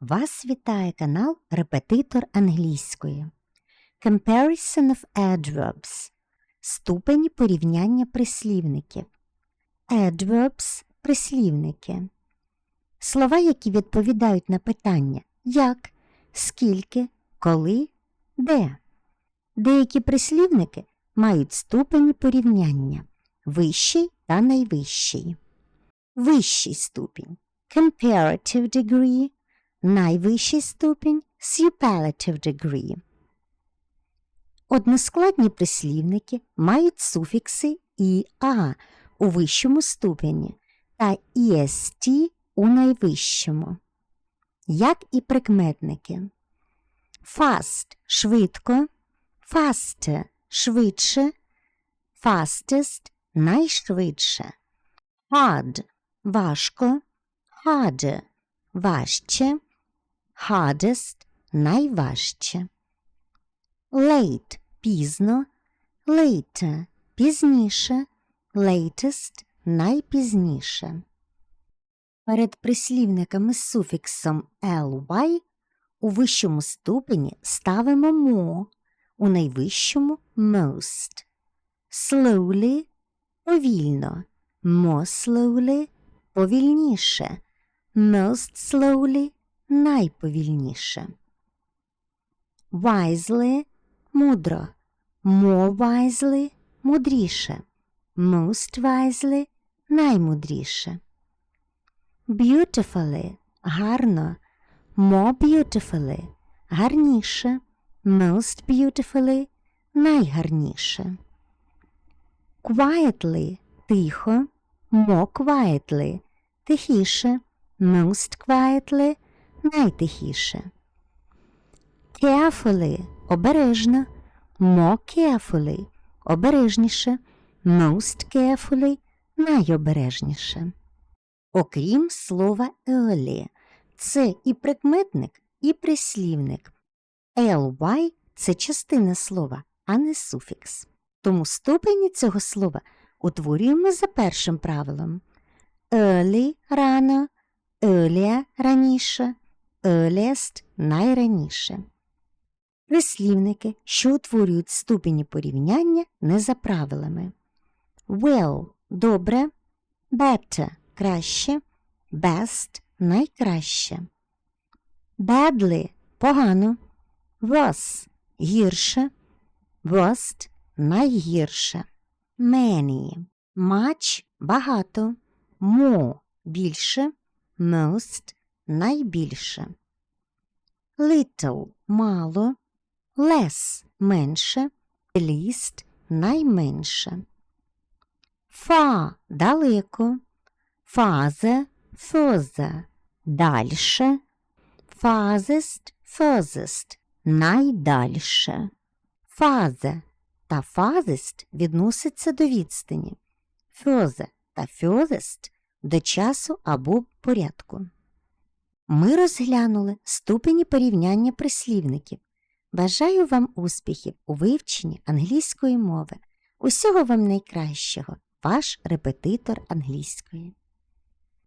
Вас вітає канал Репетитор англійської. Comparison of adverbs. Ступені порівняння прислівників. Adverbs – прислівники. Слова, які відповідають на питання як, скільки, коли, де. Деякі прислівники мають ступені порівняння вищий та найвищий. Вищий ступінь comparative degree, найвищий ступінь superlative degree. Односкладні прислівники мають суфікси «іа» у вищому ступені та «іст» у найвищому, як і прикметники. Fast – швидко, faster – швидше, fastest – найшвидше, hard – важко, harder – важче, hardest – найважче. Late – пізно, later – пізніше, latest – найпізніше. Перед прислівниками з суфіксом ly у вищому ступені ставимо more, у найвищому most. Slowly – повільно, more slowly – повільніше, most slowly – найповільніше. Wisely – мудро, wisely – мудріше, wisely – наймудріше. Beautifully – гарно, more beautifully – гарніше, most beautifully – найгарніше. Quietly – тихо, more quietly – тихіше, most quietly – найтихіше. Carefully – обережно, more carefully – обережніше, most carefully – найобережніше. Окрім слова early, це і прикметник, і прислівник. ly – це частина слова, а не суфікс. Тому ступені цього слова утворюємо за першим правилом. Early – рано, earlier – раніше, earliest – найраніше. Прислівники, що утворюють ступені порівняння, не за правилами. Well – добре, better – краще, best – найкраще. Badly – погано, worse – гірше, worst – найгірше. Many – much – багато, more – більше, most – найбільше. Little – мало, less – менше, least – найменше. Far – далеко, farther – further – дальше, farthest – furthest – найдальше. Farther та farthest відносяться до відстані, further та furthest – до часу або порядку. Ми розглянули ступені порівняння прислівників. Бажаю вам успіхів у вивченні англійської мови. Усього вам найкращого, ваш репетитор англійської.